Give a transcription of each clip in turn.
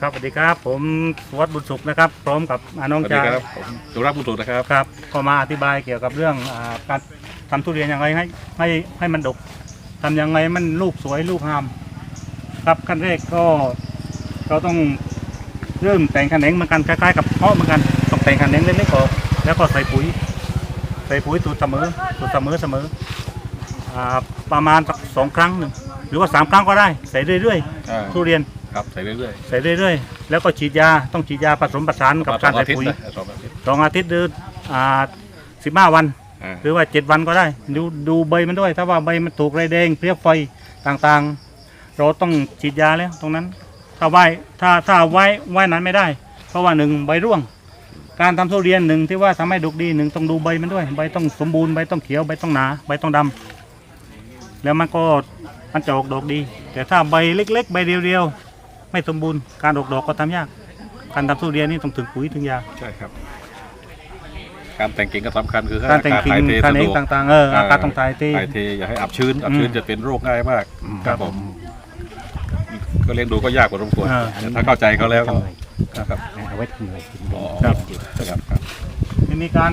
ครับสวัสดีครับผมสุวัสดิ์บุญสุขนะครับ พร้อมกับอาน้องสวัสดีชายครับผมสุรักษ์บุญสุขนะครับครับก็มาอธิบายเกี่ยวกับเรื่องอาการทำทุเรียนยังไงให้ให้ให้มันดกทำยังไงมันลูกสวยลูกงาม ครับขั้นแรกก็เราต้องเริ่มแต่งขนงเหมือนกันคล้ายๆกับเพาะเหมือนกันต้องแต่งขนงเล็กๆออกแล้วก็ใส่ปุ๋ย ใส่ปุ๋ยสูตรเสมอสูตรเสมอเสมออ่าประมาณสักสองครั้งหนึ่งหรือว่าสามครั้งก็ได้ ใส่เรื่อยอ่าๆทุเรียนครับใส่เรื่อยใส่เรื่อยๆ แล้วก็ฉีดยาต้องฉีดยาผสมผสานๆกับประการมาณใส่อาทิตย์ปุ๋ยนะสองอาทิตย์สองอาทิตย์หรืออ่าสิบห้าวัน อ่าหรือว่าเจ็ดวันก็ได้ ดูดูใบมันด้วย ถ้าว่าใบมันถูกไรแดงเพลี้ยไฟต่างๆ เราต้องฉีดยาแล้วตรงนั้น ถ้าไว้ถ้าถ้าไว้ไว้นั้นไม่ได้ เพราะว่าหนึ่งใบร่วง การทำทุเรียนหนึ่งที่ว่าทำให้ดกดีหนึ่งต้องดูใบมันด้วย ใบต้องสมบูรณ์ใบต้องเขียวใบต้องหนาใบต้องดำแล้วมันก็มันจะออกดอกดี แต่ถ้าใบเล็ก ๆ ใบเรียวๆไม่สมบูรณ์การออกดอกก็ทำยาก การทำทุเรียนนี่ต้องถึงปุ๋ยถึงยา ใช่ครับ การแต่งกิ่งก็สำคัญคือการแต่งกิ่งถ่ายเทการสะเอดงวกต่างๆเอออากาศต้องถ่ายเทถ่ายเทอย่าให้อับชื้นอับชื้นอืมจะเป็นโรคง่ายมาก ครับผม ก็เลี้ยงดูก็ยากกว่าสมควรอ่าแต่ถ้าเข้าใจเขาแล้วก็ ครับเอาไว้ทำอะไรกินอ๋อครับครับครับทีนี้การ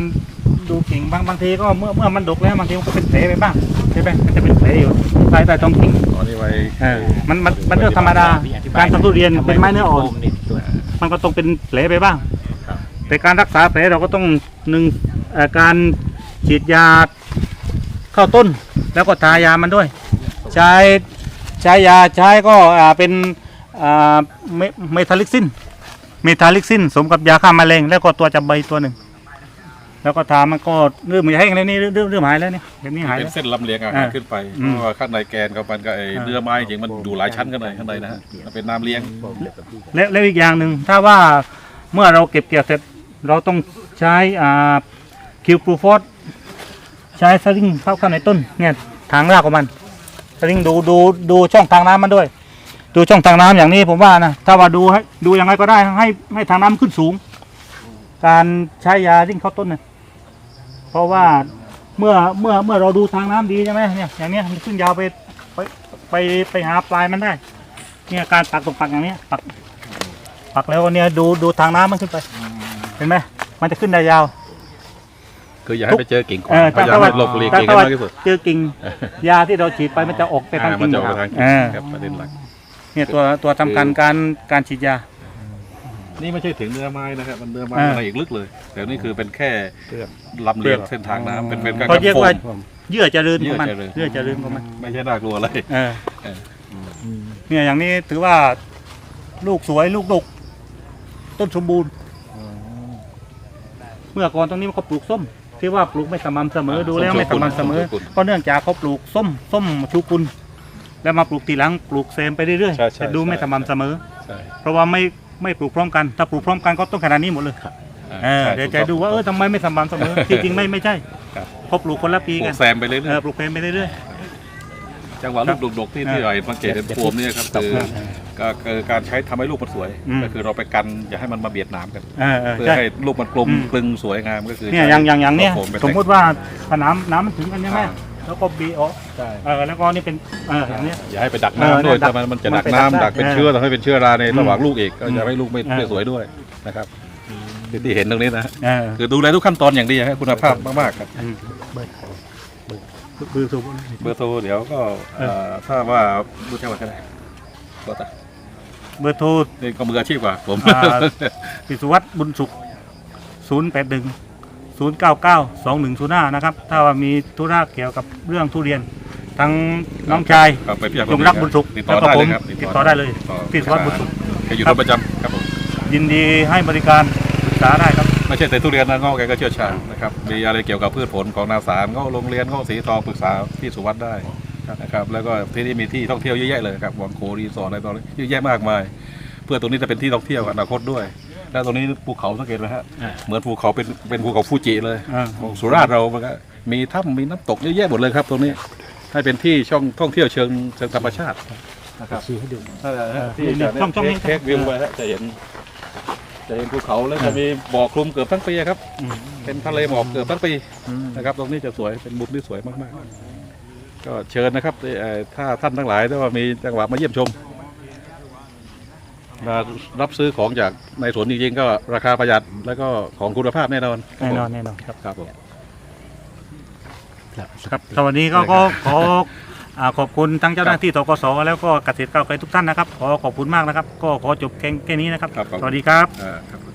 ดูกิ่งบางบางทีก็เมื่อเมื่อมันดกแล้วบางทีมันก็เป็นแผลไปบ้างใช่ไหมมันจะเป็นแผลอยู่ใต้ใต้ท้องกิ่งอ๋อนี่ไว้เออมันมันมันเรื่องธรรมดาการทำทุเรียนเป็นไม้เนื้ออ่อนมันก็ต้องเป็นแผลไปบ้างครับแต่การรักษาแผลเราก็ต้องหนึ่งเอ่อการฉีดยาเข้าต้น แล้วก็ทายามันด้วย ใช้ใช้ยาใช้ก็อ่าเป็นอ่าเมเมทาลิกซินเมทาลิกซินสมกับยาฆ่าแมลงแล้วก็ตัวจับใบตัวหนึ่ง แล้วก็ทามันก็เริ่มแห้งแล้วนี่เริ่มเริ่มเริ่มหายแล้วเนี่ยเดี๋ยวนี้หายเป็นแล้วเส้นลำเลียงอาหารอ่าขึ้นไปอืมเพราะว่าข้างในแกนของมันก็ไอ้อ่า เนื้อไม้จริงมันอยู่หลายชั้นกันเลยข้างในนะฮะมันเป็นน้ำเลี้ยง และแล้วอีกอย่างหนึ่งถ้าว่าเมื่อเราเก็บเกี่ยวเสร็จเราต้องใช้อ่าคิวปรูฟอสใช้สลิงเข้าเข้าในต้นเนี่ยทางรากของมันสลิงดูดูดูช่องทางน้ำมันด้วย ดูช่องทางน้ำอย่างนี้ผมว่านะถ้าว่าดูให้ดูยังไงก็ได้ให้ให้ทางน้ำขึ้นสูง การใช้ยาริ่งเข้าต้นนะเพราะว่าเมื่อเมื่อเมื่อเราดูทางน้ำดีใช่ไหมเนี่ยอย่างเนี้ยมันขึ้นยาวไปไปไปไปหาปลายมันได้ เนี่ยการปักตรงปักอย่างเนี้ยปักปักแล้วเนี่ยดูดูทางน้ำมันขึ้นไป เห็นไหมมันจะขึ้นได้ยาว คืออย่าให้ไปเจอกิ่งขวาเออพยายามถ้าว่าให้หลบหลีกถ้ากิ่งให้ว่ามากที่สุดเจอกิ่งยาที่เราฉีดไปมันจะออกไปทางอ่ามักิ่นงจะออกไปทางกิ่งเออครับประเด็นหลัก เนี่ยตัวตัวสำคัญการการฉีดยา นี่ไม่ใช่ถึงเนื้อไม้นะครับ มันเนื้อไม้อ่า อะไรอีกลึกเลย แต่นี่คือเป็นแค่ลำเลียงเส้นทางน้ำเป็นเป็นการเขาเรียกว่าโฟมเยื่อเจริญของมันเยื่อเจริญเยื่อเจริญของมันไม่ใช่น่ากลัวเลย เออเออ เนี่ยอย่างนี้ถือว่าลูกสวยลูกดกต้นสมบูรณ์ เมื่อก่อนตรงนี้เขาปลูกส้มที่ว่าปลูกไม่สม่ำเสมอดูแล้วไม่สม่ำเสมอ ก็เนื่องจากเขาปลูกส้มส้มชูกุล แล้วมาปลูกทีหลังปลูกเซมไปเรื่อยใช่ใช่ๆแต่ดูไม่สม่ำเสมอ ใช่เพราะว่าไม่ไม่ปลูกพร้อมกัน ถ้าปลูกพร้อมกันก็ต้องขนาดนี้หมดเลยเออใช่เดี๋ยวจะดูว่าเออทำไมไม่สม่ำเสมอจริงๆไม่ไม่ใช่ครับ เขาปลูกคนละปีปลูกักนแซมไปเรื่เอออยปลูกเพมไปเรื่อย ๆจังหวะลูกดกๆที่ที่เออเราเห็นสังเกตเห็นโฟมเนี่ยครับคือก็คือการใช้ทำให้ลูกมันสวย อืม ก็คือเราไปกันอย่าให้มันมาเบียดหนามกันๆเออเออเพื่อใช่ ให้ลูกมันกลมอืม กลึงสวยงามก็คือเนี่ยอย่างอย่างอย่างเนี้ยโฟไปสมมุติว่าถ้าน้ำน้ำมันถึงกันใช่ไหมอ่า แล้วก็บีออกใช่เออแล้วก็นี่เป็นเอออย่างเนี้ย อย่าให้ไปดักเออน้ำด้วยเนี่ยดักถ้ามันมันจะมันดักไปดักน้ำดักเป็นได้เชื้อทำให้เป็นเชื้อราในอืมระหว่างลูกอีกก็อืมจะให้ลูกไม่เออไม่สวยด้วยนะครับที่ที่เห็นตรงนี้นะเออคือดูแลทุกขั้นตอนอย่างดีให้คุณภาพมากๆครับ อืม เบิร์ดเบอร์โทรเบอร์โทรเดี๋ยวก็เอ่อถ้าว่ารู้จักว่าก็ได้ก็แต่เบอร์โทร นี่ก็มืออาชีพกว่าผม อ่าพิสุวัตบุญสุขศูนย์ แปดหนึ่งศูนย์เก้าเก้าสองหนึ่งศูนย์ห้านะครับถ้าว่ามีธุระเกี่ยวกับเรื่องทุเรียน ทั้งน้องชายครับไปพี่อยากจงรักบุญสุขติดต่อแล้วก็ได้ผเลมยครับติดต่อได้เลยติดต่อพี่สุวัสดิ์บุญสุข แกอยู่ทำประจำครับผมยินดีให้บริการปรึกษาได้ครับ ไม่ใช่แต่ทุเรียนนะงอกแกก็เชี่ยวชาญนะครับมีอะไรเกี่ยวกับพืชผลของนาสารก็โรงเรียนก็สีทองปรึกษาพี่สุวัสด์ได้นะครับแล้วก็ที่นี่มีที่ท่องเที่ยวเยอะแยะเลยครับวังโครีสอร์ทอะไรต่ออะไรเยอะแยะมากมาย เพื่อตรงนี้จะเป็นที่ท่องเที่ยวอนาคตด้วย แล้วตรงนี้ภูเขาสังเกตไหมฮะเหมือนภูเขาเป็นเป็นภูเขาฟูจิเลยอ่าของสุราษฎร์เรามันก็มีถ้ำมีน้ำตกเยอะแยะหมดเลยครับ ตรงนี้ให้เป็นที่ช่องท่องเที่ยวเชิงเชิงธรรมชาตินะครับชี้ให้ดูที่นี่ช่องช่องนี้เทควิวไปฮะจะเห็นจจะเห็นภูเขาแล้วจะมีบ่อคลุมเกือบทั้งปีครับอืมเป็นทะเลหมอกเกือบทั้งปีอืมนะครับ ตรงนี้จะสวยเป็นมุมที่สวยมากๆ ก็เชิญนะครับเอ่อถ้าท่านทั้งหลายถ้าว่ามีจังหวะมาเยี่ยมชม มารับซื้อของจากในสวนจริงๆก็ราคาประหยัดแล้วก็ของคุณภาพแน่นอนแน่นอนแน่นอนครับครับผมครับสวัสดีก็ก็ขออ่าขอบคุณทั้งเจ้าหน้าที่ตกสแล้วก็เกษตรก้าวไกลทุกท่านนะครับ ขอขอบคุณมากนะครับ ก็ขอจบแค่แค่นี้นะครับครับขอบคุณสวัสดีครับอ่าครับ